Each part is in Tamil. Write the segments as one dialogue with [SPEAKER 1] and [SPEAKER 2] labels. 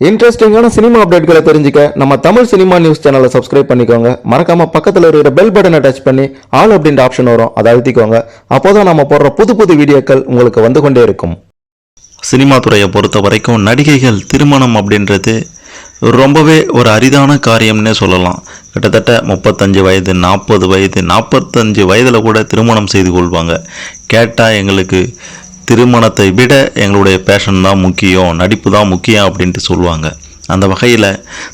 [SPEAKER 1] இன்ட்ரெஸ்டிங்கான சினிமா அப்டேட்களை தெரிஞ்சுக்க நம்ம தமிழ் சினிமா நியூஸ் சேனலை சப்ஸ்கிரைப் பண்ணிக்கோங்க. மறக்காம பக்கத்தில் இருக்கிற பெல் பட்டனை டச் பண்ணி ஆல் அப்படின்ற ஆப்ஷன் வரும். அதை அழுத்திக்கோங்க. அப்போதான் நம்ம போடுற புது புது வீடியோக்கள் உங்களுக்கு வந்து கொண்டே இருக்கும்.
[SPEAKER 2] சினிமா துறையை பொறுத்த வரைக்கும் நடிகைகள் திருமணம் அப்படின்றது ரொம்பவே ஒரு அரிதான காரியம்னே சொல்லலாம். கிட்டத்தட்ட முப்பத்தஞ்சு வயது நாற்பது வயது நாற்பத்தஞ்சு வயதில் கூட திருமணம் செய்து கொள்வாங்க. கேட்டால் எங்களுக்கு திருமணத்தை விட எங்களுடைய பேஷன் தான் முக்கியம் நடிப்பு தான் முக்கியம் அப்படின்ட்டு சொல்லுவாங்க. அந்த வகையில்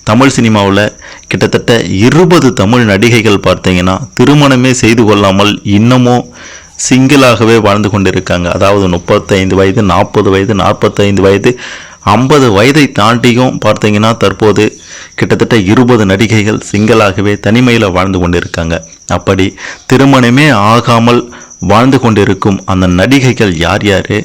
[SPEAKER 2] தமிழ் சினிமாவில் கிட்டத்தட்ட இருபது தமிழ் நடிகைகள் பார்த்தீங்கன்னா திருமணமே செய்து கொள்ளாமல் இன்னமும் சிங்கிளாகவே வாழ்ந்து கொண்டிருக்காங்க. அதாவது முப்பத்தைந்து வயது நாற்பது வயது நாற்பத்தைந்து வயது ஐம்பது வயதை தாண்டியும் பார்த்தீங்கன்னா தற்போது கிட்டத்தட்ட இருபது நடிகைகள் சிங்கிளாகவே தனிமையில் வாழ்ந்து கொண்டிருக்காங்க. அப்படி திருமணமே ஆகாமல் வாழ்ந்து கொண்டிருக்கும் அந்த நடிகைகள் யார் யார்?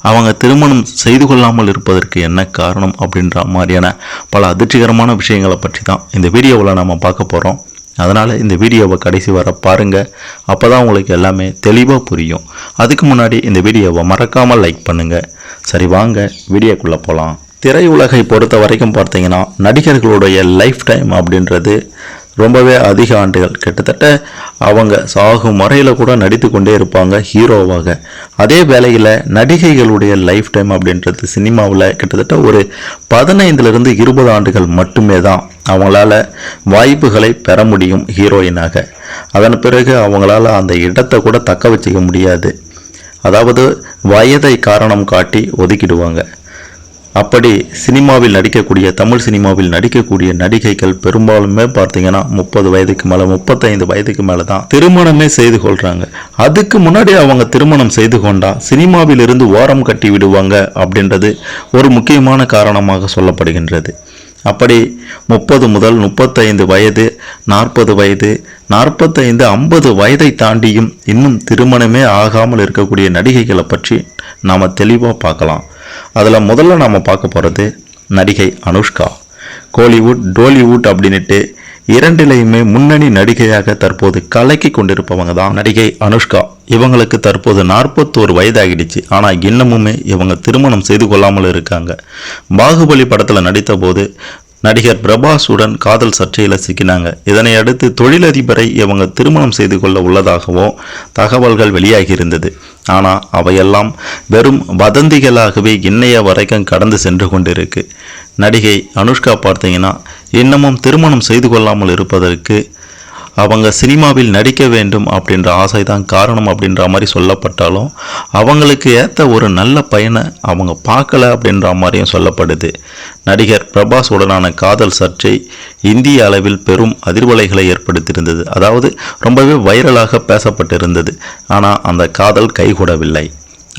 [SPEAKER 2] அவங்க திருமணம் செய்து கொள்ளாமல் இருப்பதற்கு என்ன காரணம் அப்படின்ற மாதிரியான பல அதிர்ச்சிகரமான விஷயங்களை பற்றி தான் இந்த வீடியோவில் நம்ம பார்க்க போகிறோம் அதனால் இந்த வீடியோவை கடைசி வர பாருங்கள் அப்போ தான் உங்களுக்கு எல்லாமே தெளிவாக புரியும். அதுக்கு முன்னாடி இந்த வீடியோவை மறக்காமல் லைக் பண்ணுங்கள் சரி வாங்க வீடியோக்குள்ளே போகலாம் திரையுலகை பொறுத்த வரைக்கும் பார்த்தீங்கன்னா நடிகர்களுடைய லைஃப் டைம் அப்படின்றது ரொம்பவே அதிக ஆண்டுகள். கிட்டத்தட்ட அவங்க சாகும் முறையில் கூட நடித்து கொண்டே இருப்பாங்க ஹீரோவாக. அதே வேளையில் நடிகைகளுடைய லைஃப் டைம் அப்படின்றது சினிமாவில் கிட்டத்தட்ட ஒரு பதினைந்துலேருந்து இருபது ஆண்டுகள் மட்டுமே தான் அவங்களால வாய்ப்புகளை பெற முடியும் ஹீரோயினாக. அதன் பிறகு அவங்களால அந்த இடத்தை கூட தக்க வச்சுக்க முடியாது. அதாவது வயதை காரணம் காட்டி ஒதுக்கிடுவாங்க. அப்படி சினிமாவில் நடிக்கக்கூடிய தமிழ் சினிமாவில் நடிக்கக்கூடிய நடிகைகள் பெரும்பாலுமே பார்த்தீங்கன்னா முப்பது வயதுக்கு மேலே முப்பத்தைந்து வயதுக்கு மேலே தான் திருமணமே செய்து கொள்கிறாங்க அதுக்கு முன்னாடி அவங்க திருமணம் செய்து கொண்டா சினிமாவில் இருந்து ஓரம் கட்டி விடுவாங்க அப்படின்றது ஒரு முக்கியமான காரணமாக சொல்லப்படுகின்றது. அப்படி முப்பது முதல் முப்பத்தைந்து வயது நாற்பது வயது நாற்பத்தைந்து ஐம்பது வயதை தாண்டியும் இன்னும் திருமணமே ஆகாமல் இருக்கக்கூடிய நடிகைகளை பற்றி நாம் தெளிவாக பார்க்கலாம். அதில் முதல்ல நாம் பார்க்க போகிறது நடிகை அனுஷ்கா. கோலிவுட் டோலிவுட் அப்படின்னுட்டு இரண்டிலையுமே முன்னணி நடிகையாக தற்போது கலக்கி கொண்டிருப்பவங்க தான் நடிகை அனுஷ்கா. இவங்களுக்கு தற்போது நாற்பத்தோரு வயதாகிடுச்சு. ஆனால் இன்னமுமே இவங்க திருமணம் செய்து கொள்ளாமல் இருக்காங்க. பாகுபலி படத்தில் நடித்த போது நடிகர் பிரபாஸுடன் காதல் சர்ச்சையில் சிக்கினாங்க. இதனை அடுத்து தொழிலதிபரை இவங்க திருமணம் செய்து கொள்ள உள்ளதாகவும் தகவல்கள் வெளியாகியிருந்தது. ஆனால் அவையெல்லாம் வெறும் வதந்திகளாகவே இன்னைய வரைக்கும் கடந்து சென்று கொண்டிருக்கு. நடிகை அனுஷ்கா பார்த்தீங்கன்னா இன்னமும் திருமணம் செய்து கொள்ளாமல் இருப்பதற்கு அவங்க சினிமாவில் நடிக்க வேண்டும் அப்படின்ற ஆசை தான் காரணம் அப்படின்ற மாதிரி சொல்லப்பட்டாலும் அவங்களுக்கு ஏற்ற ஒரு நல்ல பையனை அவங்க பார்க்கல அப்படின்ற மாதிரியும் சொல்லப்படுது. நடிகர் பிரபாஸ் உடனான காதல் சர்ச்சை இந்திய அளவில் பெரும் அதிர்வலைகளை ஏற்படுத்தியிருந்தது. அதாவது ரொம்பவே வைரலாக பேசப்பட்டிருந்தது. ஆனால் அந்த காதல் கைகூடவில்லை.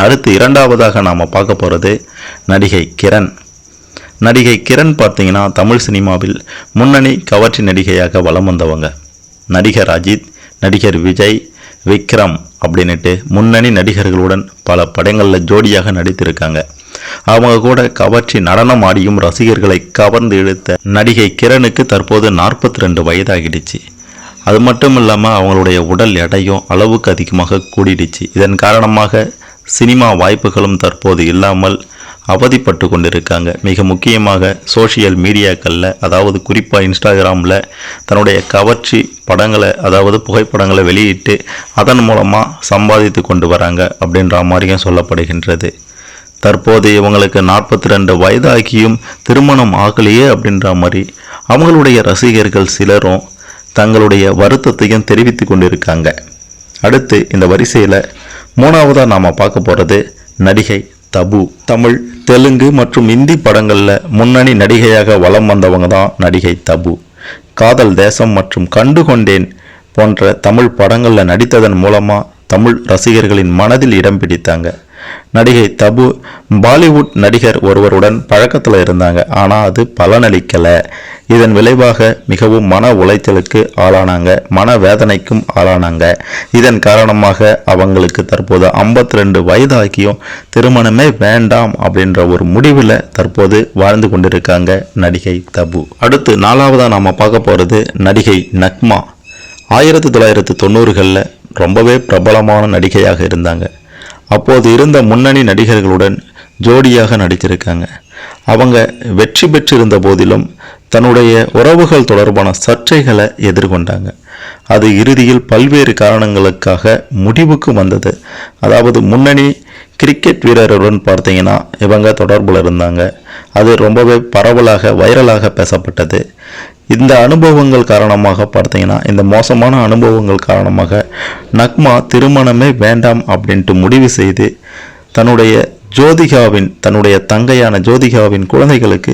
[SPEAKER 2] அடுத்து இரண்டாவதாக நாம் பார்க்க போகிறது நடிகை கிரண். நடிகை கிரண் பார்த்தீங்கன்னா தமிழ் சினிமாவில் முன்னணி கவர்ச்சி நடிகையாக வலம் வந்தவங்க. நடிகர் அஜித் நடிகர் விஜய் விக்ரம் அப்படின்னுட்டு முன்னணி நடிகர்களுடன் பல படங்களில் ஜோடியாக நடித்திருக்காங்க. அவங்க கூட கவர்ச்சி நடனம் ஆடியும் ரசிகர்களை கவர்ந்து இழுத்த நடிகை கிரணுக்கு தற்போது நாற்பத்தி ரெண்டு வயதாகிடுச்சு. அது மட்டும் இல்லாமல் அவங்களுடைய உடல் எடையும் அளவுக்கு அதிகமாக கூடிடுச்சு. இதன் காரணமாக சினிமா வாய்ப்புகளும் தற்போது இல்லாமல் அவதிப்பட்டு கொண்டிருக்காங்க. மிக முக்கியமாக சோஷியல் மீடியாக்களில் அதாவது குறிப்பாக இன்ஸ்டாகிராமில் தன்னுடைய கவர்ச்சி படங்களை அதாவது புகைப்படங்களை வெளியிட்டு அதன் மூலமாக சம்பாதித்து கொண்டு வராங்க அப்படின்ற மாதிரியும் சொல்லப்படுகின்றது. தற்போது இவங்களுக்கு நாற்பத்தி ரெண்டு வயதாகியும் திருமணம் ஆகலையே அப்படின்ற மாதிரி அவங்களுடைய ரசிகர்கள் சிலரும் தங்களுடைய வருத்தத்தையும் தெரிவித்து கொண்டிருக்காங்க. அடுத்து இந்த வரிசையில் மூணாவதாக நாம் பார்க்க போகிறது நடிகை தபு. தமிழ் தெலுங்கு மற்றும் இந்தி படங்களில் முன்னணி நடிகையாக வலம் வந்தவங்க தான் நடிகை தபு. காதல் தேசம் மற்றும் கண்டுகொண்டேன் போன்ற தமிழ் படங்களில் நடித்ததன் மூலமாக தமிழ் ரசிகர்களின் மனதில் இடம் பிடித்தாங்க. நடிகை தபு பாலிவுட் நடிகர் ஒருவருடன் பழக்கத்தில் இருந்தாங்க. ஆனால் அது பலனளிக்கலை. இதன் விளைவாக மிகவும் மன உளைச்சலுக்கு ஆளானாங்க. மன வேதனைக்கும் ஆளானாங்க. இதன் காரணமாக அவங்களுக்கு தற்போது 52 ரெண்டு வயதாகியும் திருமணமே வேண்டாம் அப்படின்ற ஒரு முடிவில் தற்போது வாழ்ந்து கொண்டிருக்காங்க நடிகை தபு. அடுத்து நாலாவதாக நாம் பார்க்க போகிறது நடிகை நக்மா. ஆயிரத்தி தொள்ளாயிரத்து தொண்ணூறுகளில் ரொம்பவே பிரபலமான நடிகையாக இருந்தாங்க. அப்போது இருந்த முன்னணி நடிகர்களுடன் ஜோடியாக நடித்திருக்காங்க. அவங்க வெற்றி பெற்றிருந்த போதிலும் தன்னுடைய உறவுகள் தொடர்பான சர்ச்சைகளை எதிர்கொண்டாங்க. அது இறுதியில் பல்வேறு காரணங்களுக்காக முடிவுக்கு வந்தது. அதாவது முன்னணி கிரிக்கெட் வீரருடன் பார்த்தீங்கன்னா இவங்க தொடர்பில் இருந்தாங்க. அது ரொம்பவே பரவலாக வைரலாக பேசப்பட்டது. இந்த அனுபவங்கள் காரணமாக பார்த்தீங்கன்னா இந்த மோசமான அனுபவங்கள் காரணமாக நக்மா திருமணமே வேண்டாம் அப்படின்ட்டு முடிவு செய்து தன்னுடைய ஜோதிகாவின் தன்னுடைய தங்கையான ஜோதிகாவின் குழந்தைகளுக்கு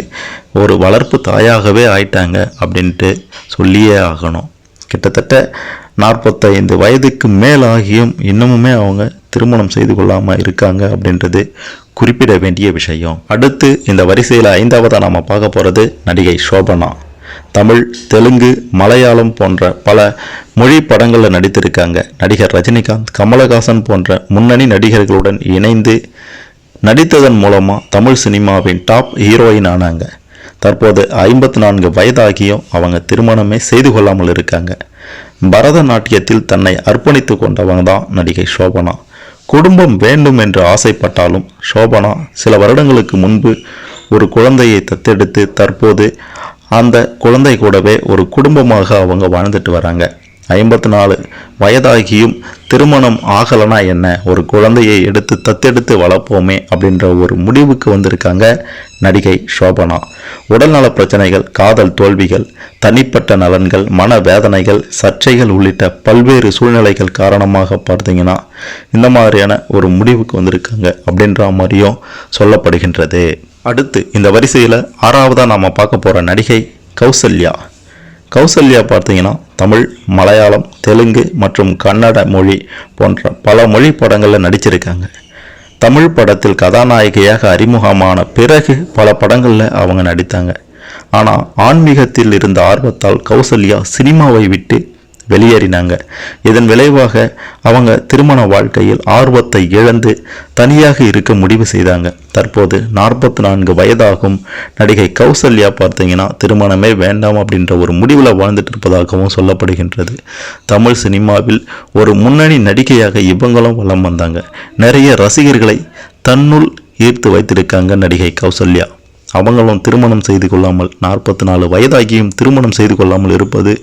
[SPEAKER 2] ஒரு வளர்ப்பு தாயாகவே ஆயிட்டாங்க அப்படின்ட்டு சொல்லியே ஆகணும். கிட்டத்தட்ட நாற்பத்தைந்து வயதுக்கு மேலாகியும் இன்னமுமே அவங்க திருமணம் செய்து கொள்ளாமல் இருக்காங்க அப்படின்றது குறிப்பிட வேண்டிய விஷயம். அடுத்து இந்த வரிசையில் ஐந்தாவதாக நாம் பார்க்க போகிறது நடிகை சோபனா தமிழ் தெலுங்கு மலையாளம் போன்ற பல மொழி படங்களில் நடித்திருக்காங்க. நடிகர் ரஜினிகாந்த் கமலஹாசன் போன்ற முன்னணி நடிகர்களுடன் இணைந்து நடித்ததன் மூலமாக தமிழ் சினிமாவின் டாப் ஹீரோயின் ஆனாங்க. தற்போது ஐம்பத்தி நான்கு வயதாகியும் அவங்க திருமணமே செய்து கொள்ளாமல் இருக்காங்க. பரதநாட்டியத்தில் தன்னை அர்ப்பணித்து கொண்டவங்க தான் நடிகை சோபனா. குடும்பம் வேண்டும் என்று ஆசைப்பட்டாலும் சோபனா சில வருடங்களுக்கு முன்பு ஒரு குழந்தையை தத்தெடுத்து தற்போது அந்த குழந்தை கூடவே ஒரு குடும்பமாக அவங்க வாழ்ந்துட்டு வராங்க. ஐம்பத்தி நாலு வயதாகியும் திருமணம் ஆகலைனா என்ன? ஒரு குழந்தையை எடுத்து தத்தெடுத்து வளர்ப்போமே அப்படின்ற ஒரு முடிவுக்கு வந்திருக்காங்க நடிகை சோபனா உடல்நல பிரச்சனைகள் காதல் தோல்விகள் தனிப்பட்ட நலன்கள் மன வேதனைகள் சர்ச்சைகள் உள்ளிட்ட பல்வேறு சூழ்நிலைகள் காரணமாக பார்த்தீங்கன்னா இந்த மாதிரியான ஒரு முடிவுக்கு வந்திருக்காங்க அப்படின்ற மாதிரியும் சொல்லப்படுகின்றது. அடுத்து இந்த வரிசையில் ஆறாவதாக நாம் பார்க்க போகிற நடிகை கௌசல்யா. கௌசல்யா பார்த்தீங்கன்னா தமிழ் மலையாளம் தெலுங்கு மற்றும் கன்னட மொழி போன்ற பல மொழி படங்களில் நடிச்சிருக்காங்க. தமிழ் படத்தில் கதாநாயகியாக அறிமுகமான பிறகு பல படங்களில் அவங்க நடித்தாங்க. ஆனால் ஆன்மீகத்தில் இருந்த ஆர்வத்தால் கௌசல்யா சினிமாவை விட்டு வெளியேறினாங்க. இதன் விளைவாக அவங்க திருமண வாழ்க்கையில் ஆர்வத்தை இழந்து தனியாக இருக்க முடிவு செய்தாங்க. தற்போது நாற்பத்தி நான்கு வயதாகும் நடிகை கௌசல்யா பார்த்தீங்கன்னா திருமணமே வேண்டாம் அப்படின்ற ஒரு முடிவில் வாழ்ந்துட்டு இருப்பதாகவும் சொல்லப்படுகின்றது. தமிழ் சினிமாவில் ஒரு முன்னணி நடிகையாக இவங்களும் வலம் வந்தாங்க. நிறைய ரசிகர்களை தன்னுள் ஈர்த்து வைத்திருக்காங்க நடிகை கௌசல்யா. அவங்களும் திருமணம் செய்து கொள்ளாமல் நாற்பத்தி நாலு வயதாகியும் திருமணம் செய்து கொள்ளாமல் இருப்பது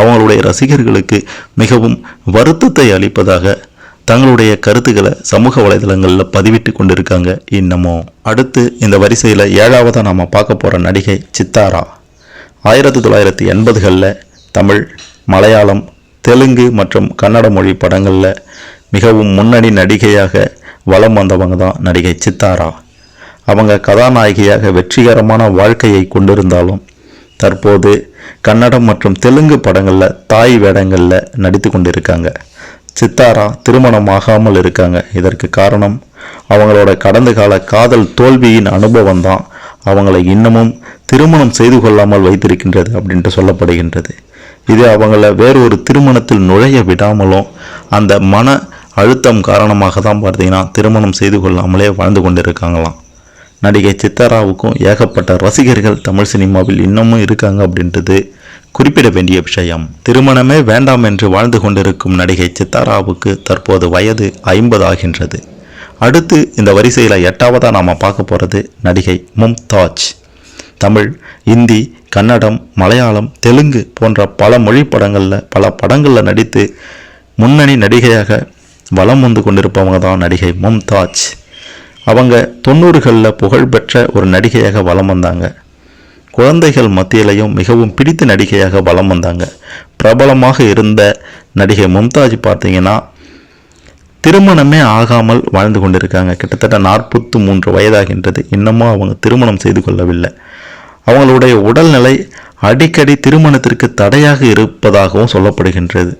[SPEAKER 2] அவங்களுடைய ரசிகர்களுக்கு மிகவும் வருத்தத்தை அளிப்பதாக தங்களுடைய கருத்துக்களை சமூக வலைதளங்களில் பதிவிட்டு கொண்டிருக்காங்க இன்னமும். அடுத்து இந்த வரிசையில் ஏழாவதாக நாம் பார்க்க போகிற நடிகை சித்தாரா. ஆயிரத்தி தொள்ளாயிரத்தி எண்பதுகளில் தமிழ் மலையாளம் தெலுங்கு மற்றும் கன்னட மொழி படங்களில் மிகவும் முன்னணி நடிகையாக வலம் வந்தவங்க தான் நடிகை சித்தாரா. அவங்க கதாநாயகியாக வெற்றிகரமான வாழ்க்கையை கொண்டிருந்தாலும் தற்போது கன்னடம் மற்றும் தெலுங்கு படங்களில் தாய் வேடங்களில் நடித்து கொண்டிருக்காங்க. சித்தாரா திருமணம் ஆகாமல் இருக்காங்க. இதற்கு காரணம் அவங்களோட கடந்த கால காதல் தோல்வியின் அனுபவம் தான் அவங்களை இன்னமும் திருமணம் செய்து கொள்ளாமல் வைத்திருக்கின்றது அப்படின்ட்டு சொல்லப்படுகின்றது. இது அவங்கள வேறொரு திருமணத்தில் நுழைய விடாமலும் அந்த மன அழுத்தம் காரணமாக தான் பார்த்தீங்கன்னா திருமணம் செய்து கொள்ளாமலே வாழ்ந்து கொண்டிருக்காங்களாம். நடிகை சித்தாராவுக்கும் ஏகப்பட்ட ரசிகர்கள் தமிழ் சினிமாவில் இன்னமும் இருக்காங்க அப்படின்றது குறிப்பிட வேண்டிய விஷயம். திருமணமே வேண்டாம் என்று வாழ்ந்து கொண்டிருக்கும் நடிகை சித்தாராவுக்கு தற்போது வயது ஐம்பது ஆகின்றது. அடுத்து இந்த வரிசையில் எட்டாவதாக நாம் பார்க்க போகிறது நடிகை மும்தாஜ். தமிழ் இந்தி கன்னடம் மலையாளம் தெலுங்கு போன்ற பல மொழி படங்களில் பல படங்களில் நடித்து முன்னணி நடிகையாக வலம் வந்து கொண்டிருப்பவங்க தான் நடிகை மும்தாஜ். அவங்க தொண்ணூறுகளில் புகழ்பெற்ற ஒரு நடிகையாக வலம் வந்தாங்க. குழந்தைகள் மத்தியிலையும் மிகவும் பிடித்த நடிகையாக வலம் வந்தாங்க. பிரபலமாக இருந்த நடிகை மும்தாஜ் பார்த்தீங்கன்னா திருமணமே ஆகாமல் வாழ்ந்து கொண்டிருக்காங்க. கிட்டத்தட்ட நாற்பத்து மூன்று வயதாகின்றது. இன்னமும் அவங்க திருமணம் செய்து கொள்ளவில்லை. அவங்களுடைய உடல்நிலை அடிக்கடி திருமணத்திற்கு தடையாக இருப்பதாகவும் சொல்லப்படுகின்றது.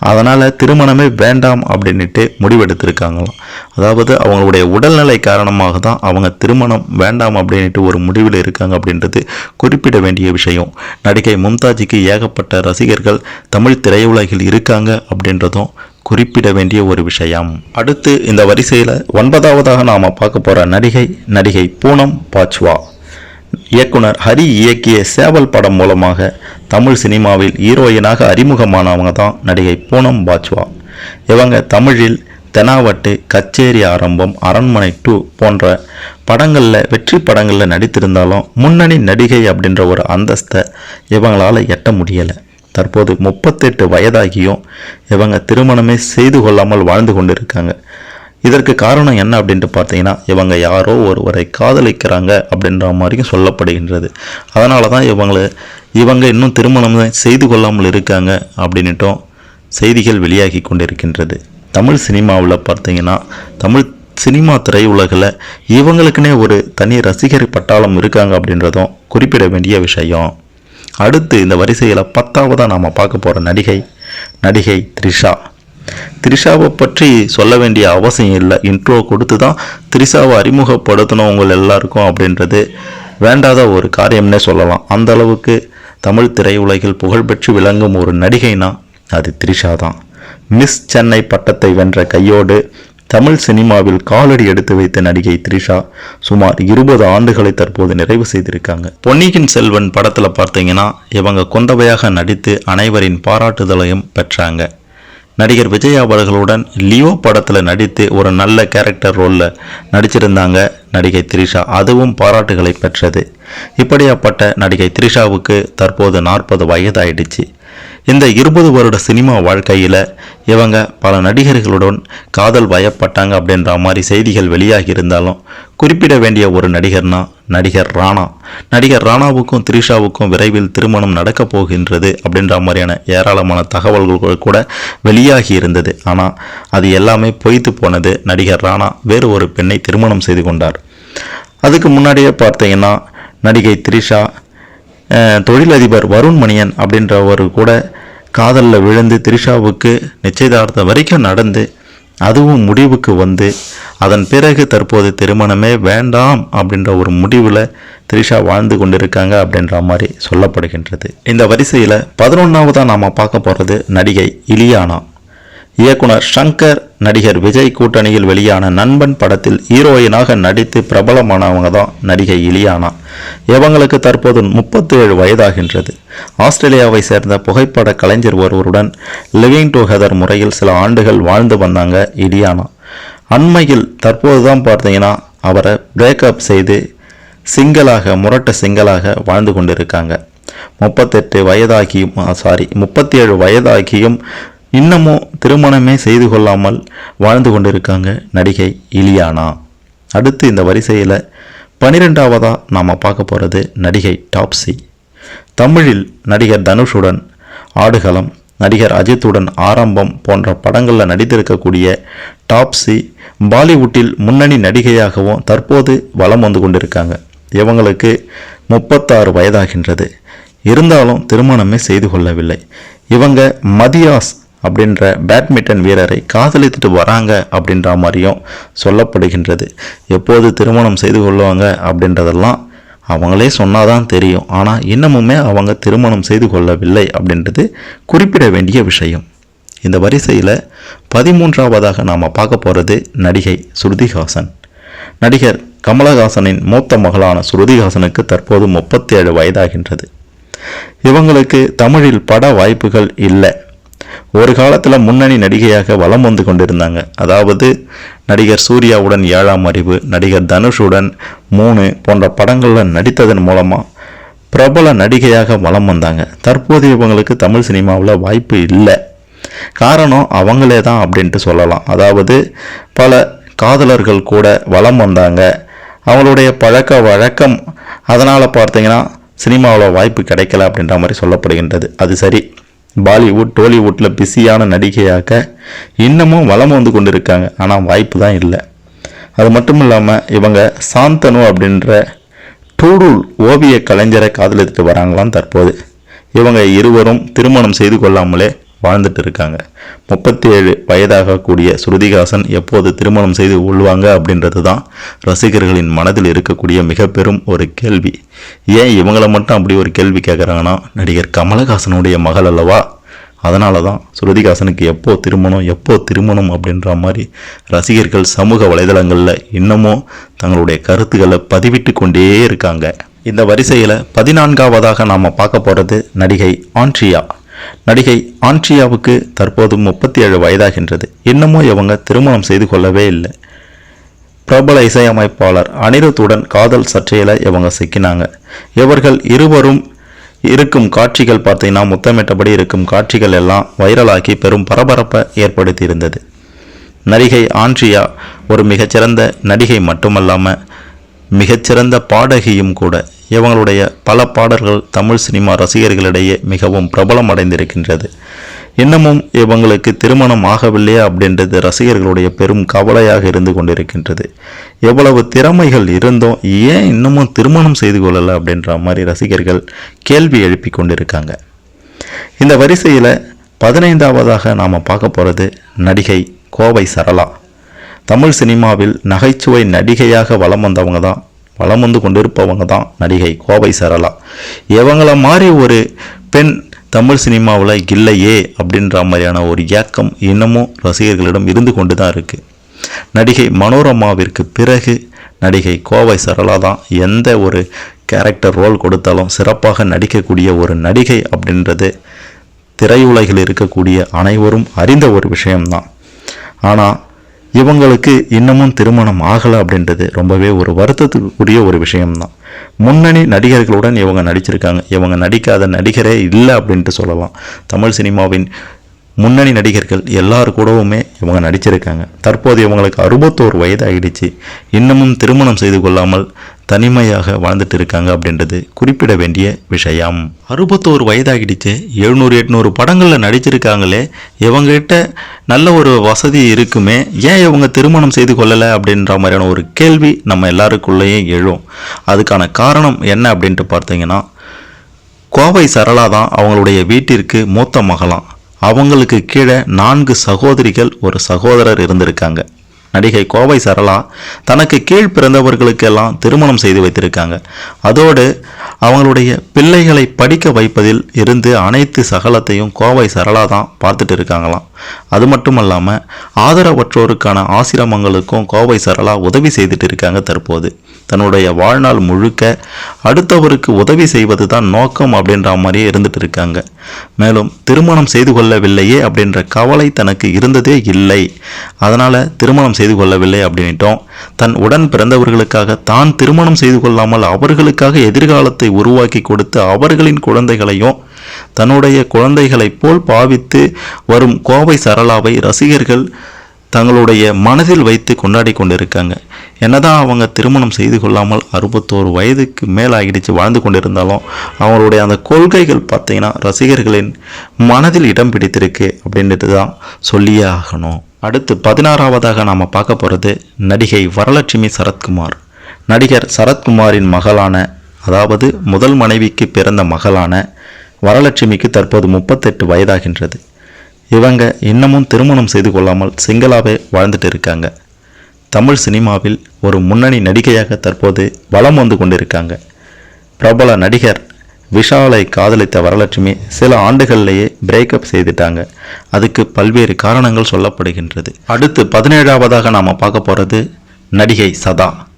[SPEAKER 2] அதனால் திருமணமே வேண்டாம் அப்படின்ட்டு முடிவெடுத்திருக்காங்களாம். அதாவது அவங்களுடைய உடல்நிலை காரணமாக தான் அவங்க திருமணம் வேண்டாம் அப்படின்ட்டு ஒரு முடிவில் இருக்காங்க அப்படின்றது குறிப்பிட வேண்டிய விஷயம். நடிகை மும்தாஜிக்கு ஏகப்பட்ட ரசிகர்கள் தமிழ் திரையுலகில் இருக்காங்க அப்படின்றதும் குறிப்பிட வேண்டிய ஒரு விஷயம். அடுத்து இந்த வரிசையில் ஒன்பதாவதாக நாம் பார்க்க போகிற நடிகை நடிகை பூனம் பாச்வா. இயக்குனர் ஹரி இயக்கிய சேவல் படம் மூலமாக தமிழ் சினிமாவில் ஹீரோயினாக அறிமுகமானவங்க தான் நடிகை பூனம் பாஜ்வா. இவங்க தமிழில் தெனாவட்டு கச்சேரி ஆரம்பம் அரண்மனை டூ போன்ற படங்களில் வெற்றி படங்களில் நடித்திருந்தாலும் முன்னணி நடிகை அப்படின்ற ஒரு அந்தஸ்தை இவங்களால் எட்ட முடியலை. தற்போது முப்பத்தெட்டு வயதாகியும் இவங்க திருமணமே செய்து கொள்ளாமல் வாழ்ந்து கொண்டிருக்காங்க. இதற்கு காரணம் என்ன அப்படின்ட்டு பார்த்தீங்கன்னா இவங்க யாரோ ஒருவரை காதலிக்கிறாங்க அப்படின்ற மாதிரியும் சொல்லப்படுகின்றது. அதனால தான் இவங்களை இவங்க இன்னும் திருமணம் செய்து கொள்ளாமல் இருக்காங்க அப்படின்னுட்டும் செய்திகள் வெளியாகி கொண்டிருக்கின்றது. தமிழ் சினிமாவில் பார்த்தீங்கன்னா தமிழ் சினிமா திரையுலகில் இவங்களுக்குன்னே ஒரு தனி ரசிகர் பட்டாளம் இருக்காங்க அப்படின்றதும் குறிப்பிட வேண்டிய விஷயம். அடுத்து இந்த வரிசையில் பத்தாவதாக நாம் பார்க்க போகிற நடிகை நடிகை த்ரிஷா. த்ரிஷாவை பற்றி சொல்ல வேண்டிய அவசியம் இல்லை. இன்ட்ரோ கொடுத்து தான் த்ரிஷாவை அறிமுகப்படுத்தணும் உங்கள் எல்லாருக்கும் அப்படின்றது வேண்டாத ஒரு காரியம்னே சொல்லலாம். அந்த அளவுக்கு தமிழ் திரையுலகில் புகழ்பெற்று விளங்கும் ஒரு நடிகைனா அது த்ரிஷா தான் மிஸ் சென்னை பட்டத்தை வென்ற கையோடு தமிழ் சினிமாவில் காலடி எடுத்து வைத்த நடிகை த்ரிஷா சுமார் இருபது ஆண்டுகளை தற்போது நிறைவு செய்திருக்காங்க. பொன்னியின் செல்வன் படத்தில் பார்த்தீங்கன்னா இவங்க கொண்டவையாக நடித்து அனைவரின் பாராட்டுதலையும் பெற்றாங்க. நடிகர் விஜய் அவர்களுடன் லியோ படத்தில் நடித்து ஒரு நல்ல கேரக்டர் ரோலில் நடிச்சிருந்தாங்க நடிகை த்ரிஷா. அதுவும் பாராட்டுகளை பெற்றது. இப்படியாப்பட்ட நடிகை த்ரிஷாவுக்கு தற்போது நாற்பது வயதாயிடுச்சு. இந்த இருபது வருட சினிமா வாழ்க்கையில் இவங்க பல நடிகர்களுடன் காதல் வயப்பட்டாங்க அப்படின்ற மாதிரி செய்திகள் வெளியாகி இருந்தாலும் குறிப்பிட வேண்டிய ஒரு நடிகர்னா நடிகர் ராணா. நடிகர் ராணாவுக்கும் த்ரிஷாவுக்கும் விரைவில் திருமணம் நடக்கப் போகின்றது அப்படின்ற மாதிரியான ஏராளமான தகவல்கள் கூட வெளியாகி இருந்தது ஆனால் அது எல்லாமே பொய்த்து போனது நடிகர் ராணா. வேறு ஒரு பெண்ணை திருமணம் செய்து கொண்டார். அதுக்கு முன்னாடியே பார்த்தீங்கன்னா நடிகை த்ரிஷா தொழிலதிபர் வருண் மணியன் அப்படின்றவர் கூட காதலில் விழுந்து த்ரிஷாவுக்கு நிச்சயதார்த்தம் வரைக்கும் நடந்து அதுவும் முடிவுக்கு வந்து அதன் பிறகு தற்போது திருமணமே வேண்டாம் அப்படின்ற ஒரு முடிவில் த்ரிஷா வாழ்ந்து கொண்டிருக்காங்க அப்படின்ற மாதிரி சொல்லப்படுகின்றது. இந்த வரிசையில் பதினொன்றாவதாக நாம் பார்க்க போகிறது நடிகை இலியானா. இயக்குனர் ஷங்கர் நடிகர் விஜய் கூட்டணியில் வெளியான நண்பன் படத்தில் ஹீரோயினாக நடித்து பிரபலமானவங்க தான் நடிகை இலியானா. இவங்களுக்கு தற்போது முப்பத்தி ஏழு வயதாகின்றது. ஆஸ்திரேலியாவை சேர்ந்த புகைப்பட கலைஞர் ஒருவருடன் லிவிங் டுகெதர் முறையில் சில ஆண்டுகள் வாழ்ந்து வந்தாங்க இலியானா. அண்மையில் தற்போது தான் பார்த்தீங்கன்னா அவரை பிரேக்கப் செய்து சிங்கலாக முரட்ட சிங்கலாக வாழ்ந்து கொண்டிருக்காங்க. முப்பத்தெட்டு வயதாகியும் சாரி முப்பத்தி ஏழு வயதாகியும் இன்னமும் திருமணமே செய்து கொள்ளாமல் வாழ்ந்து கொண்டிருக்காங்க நடிகை இலியானா. அடுத்து இந்த வரிசையில் பனிரெண்டாவதாக நாம் பார்க்க போகிறது நடிகை டாப்ஸி. தமிழில் நடிகர் தனுஷுடன் ஆடுகளம் நடிகர் அஜித்துடன் ஆரம்பம் போன்ற படங்களில் நடித்திருக்கக்கூடிய டாப்ஸி பாலிவுட்டில் முன்னணி நடிகையாகவும் தற்போது வலம் வந்து கொண்டிருக்காங்க. இவங்களுக்கு முப்பத்தாறு வயதாகின்றது. இருந்தாலும் திருமணமே செய்து கொள்ளவில்லை. இவங்க மதியாஸ் அப்படின்ற பேட்மிண்டன் வீரரை காதலித்துட்டு வராங்க அப்படின்ற மாதிரியும் சொல்லப்படுகின்றது. எப்போது திருமணம் செய்து கொள்வாங்க அப்படின்றதெல்லாம் அவங்களே சொன்னாதான் தெரியும். ஆனால் இன்னமுமே அவங்க திருமணம் செய்து கொள்ளவில்லை அப்படின்றது குறிப்பிட வேண்டிய விஷயம். இந்த வரிசையில் பதிமூன்றாவதாக நாம் பார்க்க போகிறது நடிகை ஸ்ருதிஹாசன். நடிகர் கமலஹாசனின் மூத்த மகளான ஸ்ருதிஹாசனுக்கு தற்போது முப்பத்தி ஏழு வயதாகின்றது. இவங்களுக்கு தமிழில் பட வாய்ப்புகள் இல்லை. ஒரு காலத்தில் முன்னணி நடிகையாக வலம் வந்து கொண்டிருந்தாங்க. அதாவது நடிகர் சூர்யாவுடன் ஏழாம் அறிவு நடிகர் தனுஷுடன் மூணு போன்ற படங்களில் நடித்ததன் மூலமாக பிரபல நடிகையாக வலம் வந்தாங்க. தற்போது இவங்களுக்கு தமிழ் சினிமாவில் வாய்ப்பு இல்லை. காரணம் அவங்களே தான் அப்படின்ட்டு சொல்லலாம். அதாவது பல காதலர்கள் கூட வலம் வந்தாங்க. அவங்களுடைய பழக்க வழக்கம் அதனால் பார்த்தீங்கன்னா சினிமாவில் வாய்ப்பு கிடைக்கல அப்படின்ற மாதிரி சொல்லப்படுகின்றது. அது சரி. பாலிவுட் டோலிவுட்டில் பிஸியான நடிகையாக இன்னமும் வளம் வந்து கொண்டு இருக்காங்க ஆனால் வாய்ப்பு தான் இல்லை. அது மட்டும் இல்லாமல் இவங்க சாந்தனு அப்படின்ற டூடூல் ஓவிய கலைஞரை காதலித்துட்டு வராங்களாம் தற்போது. இவங்க இருவரும் திருமணம் செய்து கொள்ளாமலே வாழ்ந்துட்டு இருக்காங்க முப்பத்தி ஏழு வயதாகக்கூடிய ஸ்ருதிகாசன் எப்போது திருமணம் செய்து கொள்வாங்க அப்படின்றது தான் ரசிகர்களின் மனதில் இருக்கக்கூடிய மிக பெரும் ஒரு கேள்வி. ஏன் இவங்களை மட்டும் அப்படி ஒரு கேள்வி கேட்குறாங்கன்னா நடிகர் கமலஹாசனுடைய மகள் அல்லவா? அதனால தான் ஸ்ருதிகாசனுக்கு எப்போ திருமணம் எப்போ திருமணம் அப்படின்ற மாதிரி ரசிகர்கள் சமூக வலைதளங்களில் இன்னமும் தங்களுடைய கருத்துக்களை பதிவிட்டு கொண்டே இருக்காங்க. இந்த வரிசையில் பதினான்காவதாக நாம் பார்க்க போகிறது நடிகை ஆண்ட்ரியா. நடிகை ஆண்ட்ரியாவுக்கு தற்போது முப்பத்தி ஏழு வயதாகின்றது. இன்னமும் இவங்க திருமணம் செய்து கொள்ளவே இல்லை. பிரபல இசையமைப்பாளர் அனிருத்துடன் காதல் சர்ச்சையில் இவங்க சிக்கினாங்க. இவர்கள் இருவரும் இருக்கும் காட்சிகள் பார்த்தீங்கன்னா முத்தமிட்டபடி இருக்கும் காட்சிகள் எல்லாம் வைரலாகி பெரும் பரபரப்பை ஏற்படுத்தி இருந்தது நடிகை ஆண்ட்ரியா ஒரு மிகச்சிறந்த நடிகை மட்டுமல்லாமல் மிகச்சிறந்த பாடகியும் கூட. இவங்களுடைய பல பாடல்கள் தமிழ் சினிமா ரசிகர்களிடையே மிகவும் பிரபலம் அடைந்திருக்கின்றது. இன்னமும் இவங்களுக்கு திருமணம் ஆகவில்லையா அப்படின்றது ரசிகர்களுடைய பெரும் கவலையாக இருந்து கொண்டிருக்கின்றது. எவ்வளவு திறமைகள் இருந்தும் ஏன் இன்னமும் திருமணம் செய்து கொள்ளலை அப்படின்ற மாதிரி ரசிகர்கள் கேள்வி எழுப்பி கொண்டிருக்காங்க. இந்த வரிசையில் பதினைந்தாவதாக நாம் பார்க்க போகிறது நடிகை கோவை சரளா. தமிழ் சினிமாவில் நகைச்சுவை நடிகையாக வலம் வந்தவங்க தான் வலம் வந்து கொண்டிருப்பவங்க தான் நடிகை கோவை சரளா. இவங்கள மாதிரி ஒரு பெண் தமிழ் சினிமாவில் இல்லையே அப்படின்ற மாதிரியான ஒரு ஏக்கம் இன்னமும் ரசிகர்களிடம் இருந்து கொண்டு தான் இருக்குது நடிகை மனோரமாவிற்கு பிறகு நடிகை கோவை சரளா தான் எந்த ஒரு கேரக்டர் ரோல் கொடுத்தாலும் சிறப்பாக நடிக்கக்கூடிய ஒரு நடிகை அப்படின்றது திரையுலகில் இருக்கக்கூடிய அனைவரும் அறிந்த ஒரு விஷயம்தான். ஆனால் இவங்களுக்கு இன்னமும் திருமணம் ஆகலை அப்படின்றது ரொம்பவே ஒரு வருத்தத்துக்குரிய ஒரு விஷயம்தான். முன்னணி நடிகர்களுடன் இவங்க நடிச்சிருக்காங்க. இவங்க நடிக்காத நடிகரே இல்லை அப்படின்ட்டு சொல்லலாம். தமிழ் சினிமாவின் முன்னணி நடிகர்கள் எல்லார் கூடவுமே இவங்க நடிச்சிருக்காங்க. தற்போது இவங்களுக்கு அறுபத்தோரு வயது ஆகிடுச்சு இன்னமும் திருமணம் செய்து கொள்ளாமல் தனிமையாக வாழ்ந்துட்டு இருக்காங்க அப்படின்றது குறிப்பிட வேண்டிய விஷயம். அறுபத்தோரு வயதாகிடுச்சு. எழுநூறு எட்நூறு படங்களில் நடிச்சிருக்காங்களே. இவங்ககிட்ட நல்ல ஒரு வசதி இருக்குமே. ஏன் இவங்க திருமணம் செய்து கொள்ளலை அப்படின்ற மாதிரியான ஒரு கேள்வி நம்ம எல்லாருக்குள்ளேயும் எழும். அதுக்கான காரணம் என்ன அப்படின்ட்டு பார்த்தீங்கன்னா கோவை சரளா தான் அவங்களுடைய வீட்டிற்கு மூத்த மகளாம். அவங்களுக்கு கீழே நான்கு சகோதரிகள் ஒரு சகோதரர் இருந்திருக்காங்க. நடிகை கோவை சரளா தனக்கு கீழ் பிறந்தவர்களுக்கெல்லாம் திருமணம் செய்து வைத்திருக்காங்க. அதோடு அவங்களுடைய பிள்ளைகளை படிக்க வைப்பதில் இருந்து அனைத்து சகலத்தையும் கோவை சரளா தான் பார்த்துட்டு இருக்காங்களாம். அது மட்டும் இல்லாமல் ஆதரவற்றோருக்கான ஆசிரமங்களுக்கும் கோவை சரளா உதவி செய்துட்டு இருக்காங்க தற்போது. தன்னுடைய வாழ்நாள் முழுக்க அடுத்தவருக்கு உதவி செய்வது தான் நோக்கம் அப்படின்ற மாதிரியே இருந்துட்டு இருக்காங்க. மேலும் திருமணம் செய்து கொள்ளவில்லையே அப்படின்ற கவலை தனக்கு இருந்ததே இல்லை. அதனால் திருமணம் செய்து கொள்ளவில்லை அப்படின்ட்டோம் தன் உடன் பிறந்தவர்களுக்காக தான் திருமணம் செய்து கொள்ளாமல் அவர்களுக்காக எதிர்காலத்தை உருவாக்கி கொடுத்து அவர்களின் குழந்தைகளையும் தன்னுடைய குழந்தைகளைப் போல் பாவித்து வரும் கோவை சரளாவை ரசிகர்கள் தங்களுடைய மனதில் வைத்து கொண்டாடி கொண்டிருக்காங்க. என்னதான் அவங்க திருமணம் செய்து கொள்ளாமல் அறுபத்தோரு வயதுக்கு மேலாகிடுச்சு வாழ்ந்து கொண்டிருந்தாலும் அவங்களுடைய அந்த கொள்கைகள் பார்த்திங்கன்னா ரசிகர்களின் மனதில் இடம் பிடித்திருக்கு அப்படின்றது தான் சொல்லியே ஆகணும். அடுத்து பதினாறாவதாக நாம் பார்க்க போகிறது நடிகை வரலட்சுமி சரத்குமார். நடிகர் சரத்குமாரின் மகளான அதாவது முதல் மனைவிக்கு பிறந்த மகளான வரலட்சுமிக்கு தற்போது முப்பத்தெட்டு வயதாகின்றது. இவங்க இன்னமும் திருமணம் செய்து கொள்ளாமல் சிங்களாகவே வாழ்ந்துட்டு இருக்காங்க. தமிழ் சினிமாவில் ஒரு முன்னணி நடிகையாக தற்போது வலம் வந்து கொண்டிருக்காங்க. பிரபல நடிகர் விஷாலை காதலித்த வரலட்சுமி சில ஆண்டுகள்லேயே பிரேக்கப் செய்துட்டாங்க. அதுக்கு பல்வேறு காரணங்கள் சொல்லப்படுகின்றது. அடுத்து பதினேழாவதாக நாம் பார்க்க போகிறது நடிகை சதா.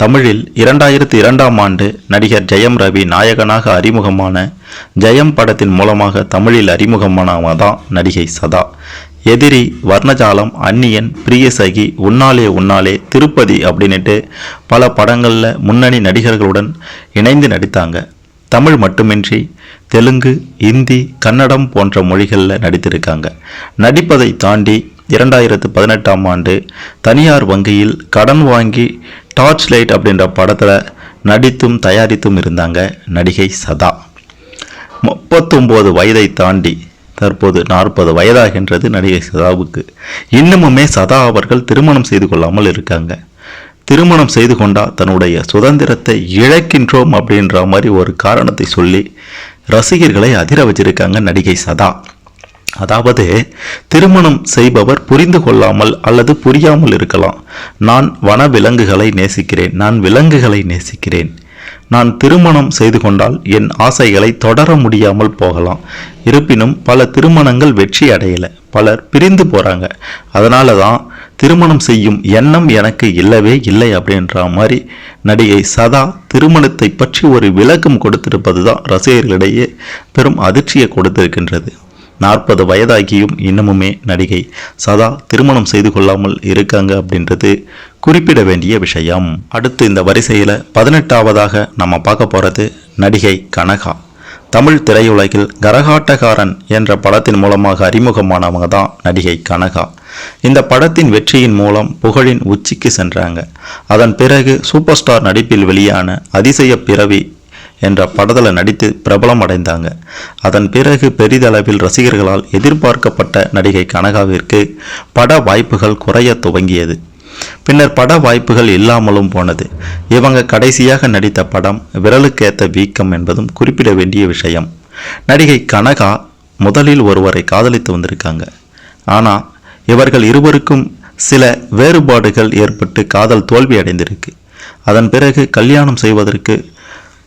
[SPEAKER 2] தமிழில் இரண்டாயிரத்தி இரண்டாம் ஆண்டு நடிகர் ஜெயம் ரவி நாயகனாக அறிமுகமான ஜெயம் படத்தின் மூலமாக தமிழில் அறிமுகமானவங்க தான் நடிகை சதா. எதிரி வர்ணஜாலம் அந்நியன் பிரியசகி உன்னாலே உன்னாலே திருப்பதி அப்படின்னுட்டு பல படங்களில் முன்னணி நடிகர்களுடன் இணைந்து நடித்தாங்க. தமிழ் மட்டுமின்றி தெலுங்கு இந்தி கன்னடம் போன்ற மொழிகளில் நடித்திருக்காங்க. நடிப்பதை தாண்டி இரண்டாயிரத்து பதினெட்டாம் ஆண்டு தனியார் வங்கியில் கடன் வாங்கி டார்ச் லைட் அப்படின்ற படத்தில் நடித்தும் தயாரித்தும் இருந்தாங்க நடிகை சதா. முப்பத்தொம்போது வயதை தாண்டி தற்போது நாற்பது வயதாகின்றது நடிகை சதாவுக்கு. இன்னமுமே சதா அவர்கள் திருமணம் செய்து கொள்ளாமல் இருக்காங்க. திருமணம் செய்து கொண்டால் தன்னுடைய சுதந்திரத்தை இழக்கின்றோம் அப்படின்ற மாதிரி ஒரு காரணத்தை சொல்லி ரசிகர்களை அதிர வச்சிருக்காங்க நடிகை சதா. அதாவது திருமணம் செய்பவர் புரிந்து கொள்ளாமல் அல்லது புரியாமல் இருக்கலாம். நான் வன விலங்குகளை நேசிக்கிறேன் நான் விலங்குகளை நேசிக்கிறேன். நான் திருமணம் செய்து கொண்டால் என் ஆசைகளை தொடர முடியாமல் போகலாம். இருப்பினும் பல திருமணங்கள் வெற்றி அடையலை பலர் பிரிந்து போகிறாங்க அதனால தான் திருமணம் செய்யும் எண்ணம் எனக்கு இல்லவே இல்லை அப்படின்ற மாதிரி நடிகை சதா திருமணத்தை பற்றி ஒரு விளக்கம் கொடுத்திருப்பது தான் ரசிகர்களிடையே பெரும் அதிர்ச்சியை கொடுத்திருக்கின்றது. நாற்பது வயதாகியும் இன்னமுமே நடிகை. சதா திருமணம் செய்து கொள்ளாமல் இருக்காங்க அப்படின்றது குறிப்பிட வேண்டிய விஷயம். அடுத்து இந்த வரிசையில் பதினெட்டாவதாக நம்ம பார்க்க போகிறது நடிகை கனகா. தமிழ் திரையுலகில் கரகாட்டக்காரன் என்ற படத்தின் மூலமாக அறிமுகமானவங்க தான் நடிகை கனகா. இந்த படத்தின் வெற்றியின் மூலம் புகழின் உச்சிக்கு சென்றாங்க. அதன் பிறகு சூப்பர் ஸ்டார் நடிப்பில் வெளியான அதிசய பிறவி என்ற படத்தில் நடித்து பிரபலம் அடைந்தாங்க. அதன் பிறகு பெரிதளவில் ரசிகர்களால் எதிர்பார்க்கப்பட்ட நடிகை கனகாவிற்கு பட வாய்ப்புகள் குறைய துவங்கியது. பின்னர் பட வாய்ப்புகள் இல்லாமலும் போனது. இவங்க கடைசியாக நடித்த படம் விரலுக்கேத்த வீக்கம் என்பதும் குறிப்பிட வேண்டிய விஷயம். நடிகை கனகா முதலில் ஒருவரை காதலித்து வந்திருக்காங்க. ஆனால் இவர்கள் இருவருக்கும் சில வேறுபாடுகள் ஏற்பட்டு காதல் தோல்வி அடைந்திருக்கு அதன் பிறகு கல்யாணம் செய்வதற்கு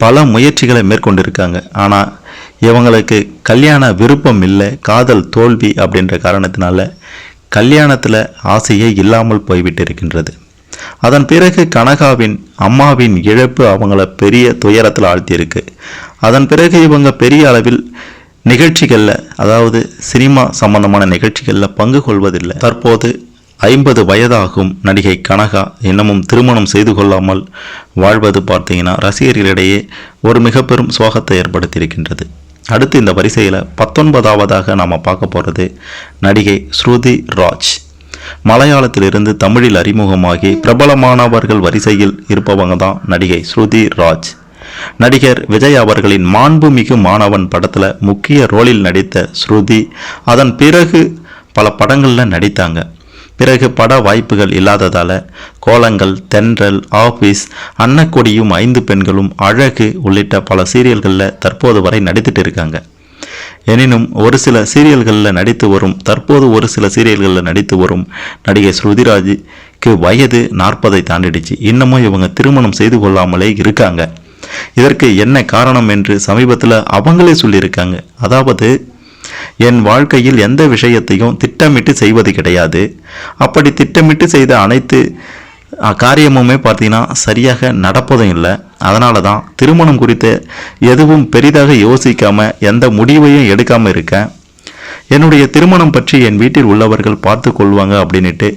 [SPEAKER 2] பல முயற்சிகளை மேற்கொண்டிருக்காங்க. ஆனால் இவங்களுக்கு கல்யாண விருப்பம் இல்லை காதல் தோல்வி அப்படின்ற காரணத்தினால கல்யாணத்தில் ஆசையே இல்லாமல் போய்விட்டு இருக்கின்றது அதன் பிறகு கனகாவின் அம்மாவின் இழப்பு அவங்கள பெரிய துயரத்தில் ஆழ்த்தியிருக்கு. அதன் பிறகு இவங்க பெரிய அளவில் நிகழ்ச்சிகளில் அதாவது சினிமா சம்பந்தமான நிகழ்ச்சிகளில் பங்கு கொள்வதில்லை. தற்போது ஐம்பது வயதாகும் நடிகை கனகா இன்னமும் திருமணம் செய்து கொள்ளாமல் வாழ்வது பார்த்தீங்கன்னா ரசிகர்களிடையே ஒரு மிக பெரும் சோகத்தை ஏற்படுத்தியிருக்கின்றது. அடுத்து இந்த வரிசையில் பத்தொன்பதாவதாக நாம் பார்க்க போகிறது நடிகை ஸ்ருதி ராஜ். மலையாளத்திலிருந்து தமிழில் அறிமுகமாகி பிரபலமானவர்கள் வரிசையில் இருப்பவங்க தான் நடிகை ஸ்ருதி ராஜ். நடிகர் விஜய் அவர்களின் மாண்புமிகு மாணவன் படத்தில் முக்கிய ரோலில் நடித்த ஸ்ருதி அதன் பிறகு பல படங்களில் நடித்தாங்க. பிறகு பட வாய்ப்புகள் இல்லாததால் கோலங்கள் தென்றல் ஆஃபீஸ் அன்னக்கொடியும் ஐந்து பெண்களும் அழகு உள்ளிட்ட பல சீரியல்களில் தற்போது வரை நடித்துட்டு இருக்காங்க. எனினும் ஒரு சில சீரியல்களில் நடித்து வரும் தற்போது ஒரு சில சீரியல்களில் நடித்து வரும் நடிகை ஸ்ருதிராஜுக்கு வயது நாற்பதை தாண்டிடுச்சு. இன்னமும் இவங்க திருமணம் செய்து கொள்ளாமலே இருக்காங்க. இதற்கு என்ன காரணம் என்று சமீபத்தில் அவங்களே சொல்லியிருக்காங்க. அதாவது என் வாழ்க்கையில் எந்த விஷயத்தையும் திட்டமிட்டு செய்வது கிடையாது. அப்படி திட்டமிட்டு செய்த அனைத்து காரியமுமே பார்த்தீங்கன்னா சரியாக நடப்பதும் இல்லை. அதனால தான் திருமணம் குறித்து எதுவும் பெரிதாக யோசிக்காமல் எந்த முடிவையும் எடுக்காமல் இருக்கேன். என்னுடைய திருமணம் பற்றி என் வீட்டில் உள்ளவர்கள் பார்த்து கொள்வாங்க அப்படின்னுட்டு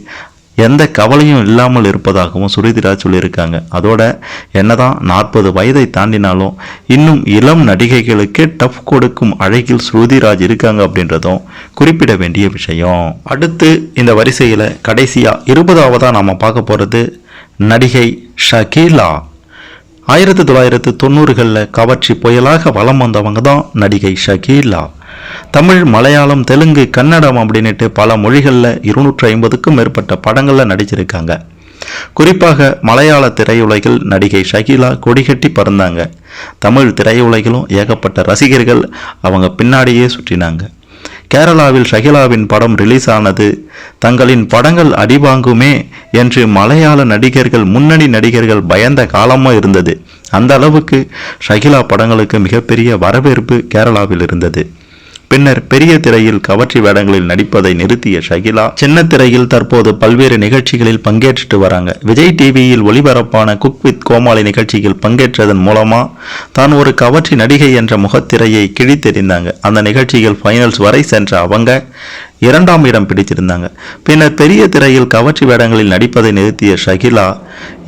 [SPEAKER 2] எந்த கவலையும் இல்லாமல் இருப்பதாகவும் சுருதிராஜ் சொல்லியிருக்காங்க. அதோட என்னதான் நாற்பது வயதை தாண்டினாலும் இன்னும் இளம் நடிகைகளுக்கு டஃப் கொடுக்கும் அழகில் ஸ்ருதிராஜ் இருக்காங்க அப்படின்றதும் குறிப்பிட வேண்டிய விஷயம். அடுத்து இந்த வரிசையில் கடைசியாக இருபதாவதாக நாம் பார்க்க போகிறது நடிகை ஷகீலா. ஆயிரத்தி தொள்ளாயிரத்து தொண்ணூறுகளில் கவர்ச்சி புயலாக வலம் வந்தவங்க தான் நடிகை ஷகீலா. தமிழ் மலையாளம் தெலுங்கு கன்னடம் அப்படின்னுட்டு பல மொழிகளில் இருநூற்றி ஐம்பதுக்கும் மேற்பட்ட படங்களில் நடிச்சிருக்காங்க. குறிப்பாக மலையாள திரையுலகில் நடிகை ஷகிலா கொடிகட்டி பறந்தாங்க. தமிழ் திரையுலகிலும் ஏகப்பட்ட ரசிகர்கள் அவங்க பின்னாடியே சுற்றினாங்க. கேரளாவில் ஷகிலாவின் படம் ரிலீஸ் ஆனது தங்களின் படங்கள் அடிவாங்குமே என்று மலையாள நடிகர்கள் முன்னணி நடிகர்கள் பயந்த காலமாக இருந்தது. அந்த அளவுக்கு ஷகிலா படங்களுக்கு மிகப்பெரிய வரவேற்பு கேரளாவில் இருந்தது. பின்னர் பெரிய திரையில் கவர்ச்சி வேடங்களில் நடிப்பதை நிறுத்திய ஷகிலா சின்ன திரையில் தற்போது பல்வேறு நிகழ்ச்சிகளில் பங்கேற்றுட்டு வராங்க. விஜய் டிவியில் ஒளிபரப்பான குக் வித் கோமாளி நிகழ்ச்சியில் பங்கேற்றதன் மூலமா தான் ஒரு கவர்ச்சி நடிகை என்ற முகத்திரையை கிழித்தெறிந்தாங்க. அந்த நிகழ்ச்சியில் ஃபைனல்ஸ் வரை சென்ற அவங்க இரண்டாம் இடம் பிடித்திருந்தாங்க. பின்னர் பெரிய திரையில் கவர்ச்சி வேடங்களில் நடிப்பதை நிறுத்திய ஷகிலா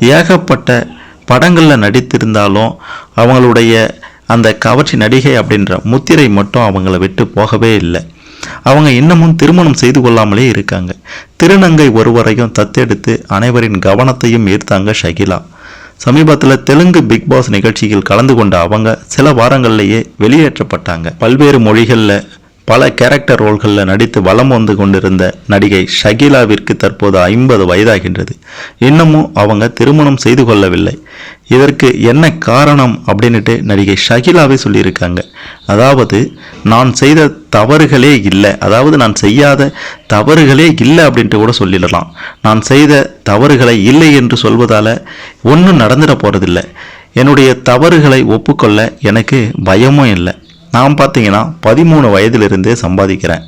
[SPEAKER 2] ஏகப்பட்ட படங்களில் நடித்திருந்தாலும் அவங்களுடைய அந்த கவர்ச்சி நடிகை அப்படின்ற முத்திரை மட்டும் அவங்கள விட்டு போகவே இல்லை. அவங்க இன்னமும் திருமணம் செய்து கொள்ளாமலே இருக்காங்க. திருநங்கை ஒருவரையும் தத்தெடுத்து அனைவரின் கவனத்தையும் ஈர்த்தாங்க ஷகிலா. சமீபத்தில் தெலுங்கு பிக் பாஸ் நிகழ்ச்சியில் கலந்து கொண்ட அவங்க சில வாரங்கள்லேயே வெளியேற்றப்பட்டாங்க. பல்வேறு மொழிகளில் பல கேரக்டர் ரோல்களில் நடித்து வலம் வந்து கொண்டிருந்த நடிகை ஷகிலாவிற்கு தற்போது ஐம்பது வயதாகின்றது. இன்னமும் அவங்க திருமணம் செய்து கொள்ளவில்லை. இதற்கு என்ன காரணம் அப்படின்ட்டு நடிகை ஷகிலாவே சொல்லியிருக்காங்க. அதாவது நான் செய்த தவறுகளே இல்லை. அதாவது நான் செய்யாத தவறுகளே இல்லை அப்படின்ட்டு கூட சொல்லிடலாம். நான் செய்த தவறுகளை இல்லை என்று சொல்வதால் ஒன்றும் நடந்துட போகிறதில்ல என்னுடைய தவறுகளை ஒப்புக்கொள்ள எனக்கு பயமும் இல்லை. நான் பார்த்தீங்கன்னா பதிமூணு வயதிலிருந்தே சம்பாதிக்கிறேன்.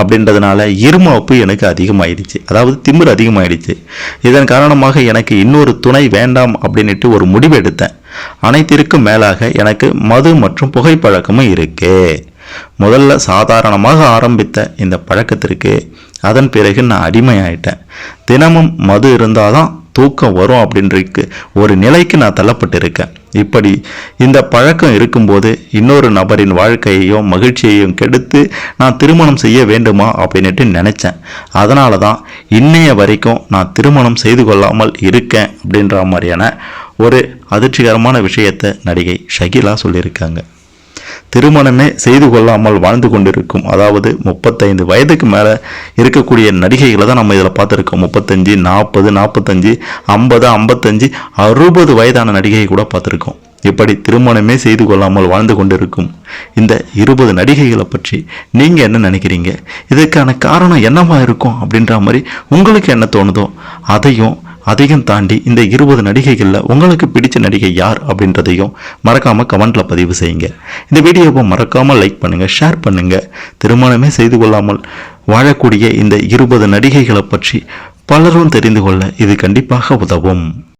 [SPEAKER 2] அப்படின்றதுனால இருமப்பு எனக்கு அதிகமாயிடுச்சு. அதாவது திமிர் அதிகமாயிடுச்சு. இதன் காரணமாக எனக்கு இன்னொரு துணை வேண்டாம் அப்படின்னுட்டு ஒரு முடிவு எடுத்தேன். அனைத்திற்கும் மேலாக எனக்கு மது மற்றும் புகைப்பழக்கமும் இருக்கு. முதல்ல சாதாரணமாக ஆரம்பித்த இந்த பழக்கத்திற்கு அதன் பிறகு நான் அடிமையாயிட்டேன். தினமும் மது இருந்தால் தான் தூக்கம் வரும் அப்படின்றிருக்கு ஒரு நிலைக்கு நான் தள்ளப்பட்டிருக்கேன். இப்படி இந்த பழக்கம் இருக்கும்போது இன்னொரு நபரின் வாழ்க்கையையும் மகிழ்ச்சியையும் கெடுத்து நான் திருமணம் செய்ய வேண்டுமா அப்படின்னுட்டு நினச்சேன். அதனால தான் இன்னைய வரைக்கும் நான் திருமணம் செய்து கொள்ளாமல் இருக்கேன் அப்படின்ற மாதிரியான ஒரு அதிர்ச்சிகரமான விஷயத்தை நடிகை ஷகிலா சொல்லியிருக்காங்க. திருமணமே செய்து கொள்ளாமல் வாழ்ந்து கொண்டிருக்கும். அதாவது முப்பத்தைந்து வயதுக்கு மேலே இருக்கக்கூடிய நடிகைகளை தான் நம்ம இதில் பார்த்துருக்கோம். முப்பத்தஞ்சு நாற்பது நாற்பத்தஞ்சு ஐம்பது ஐம்பத்தஞ்சு அறுபது வயதான நடிகையை கூட பார்த்துருக்கோம். இப்படி திருமணமே செய்து கொள்ளாமல் வாழ்ந்து கொண்டிருக்கும் இந்த இருபது நடிகைகளை பற்றி நீங்கள் என்ன நினைக்கிறீங்க? இதற்கான காரணம் என்னவா இருக்கும் அப்படின்ற மாதிரி உங்களுக்கு என்ன தோணுதோ அதையும் அதையும் தாண்டி இந்த இருபது நடிகைகளில் உங்களுக்கு பிடிச்ச நடிகை யார் அப்படின்றதையும் மறக்காமல் கமெண்டில் பதிவு செய்யுங்க. இந்த வீடியோவை மறக்காமல் லைக் பண்ணுங்கள் ஷேர் பண்ணுங்கள் திருமணமே செய்து கொள்ளாமல் வாழக்கூடிய இந்த இருபது நடிகைகளை பற்றி பலரும் தெரிந்து கொள்ள இது கண்டிப்பாக உதவும்.